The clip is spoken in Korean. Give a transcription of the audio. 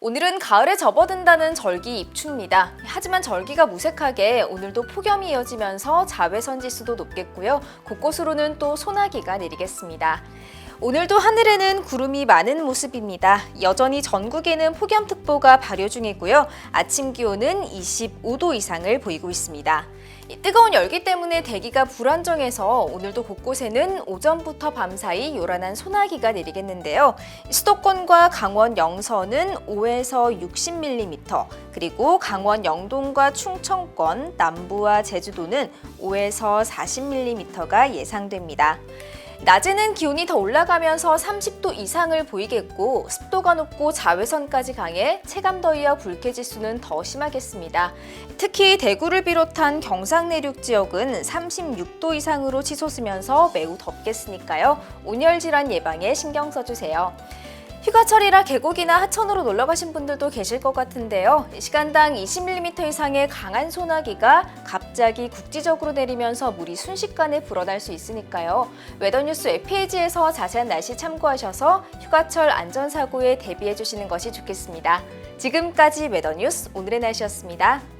오늘은 가을에 접어든다는 절기 입추입니다. 하지만 절기가 무색하게 오늘도 폭염이 이어지면서 자외선 지수도 높겠고요. 곳곳으로는 또 소나기가 내리겠습니다. 오늘도 하늘에는 구름이 많은 모습입니다. 여전히 전국에는 폭염특보가 발효 중이고요. 아침 기온은 25도 이상을 보이고 있습니다. 이 뜨거운 열기 때문에 대기가 불안정해서 오늘도 곳곳에는 오전부터 밤사이 요란한 소나기가 내리겠는데요. 수도권과 강원 영서는 5에서 60mm, 그리고 강원 영동과 충청권, 남부와 제주도는 5에서 40mm가 예상됩니다. 낮에는 기온이 더 올라가면서 30도 이상을 보이겠고 습도가 높고 자외선까지 강해 체감 더위와 불쾌 지수는 더 심하겠습니다. 특히 대구를 비롯한 경상 내륙 지역은 36도 이상으로 치솟으면서 매우 덥겠으니까요. 온열 질환 예방에 신경 써주세요. 휴가철이라 계곡이나 하천으로 놀러 가신 분들도 계실 것 같은데요. 시간당 20mm 이상의 강한 소나기가 갑자기 국지적으로 내리면서 물이 순식간에 불어날 수 있으니까요. 웨더뉴스 웹페이지에서 자세한 날씨 참고하셔서 휴가철 안전사고에 대비해 주시는 것이 좋겠습니다. 지금까지 웨더뉴스 오늘의 날씨였습니다.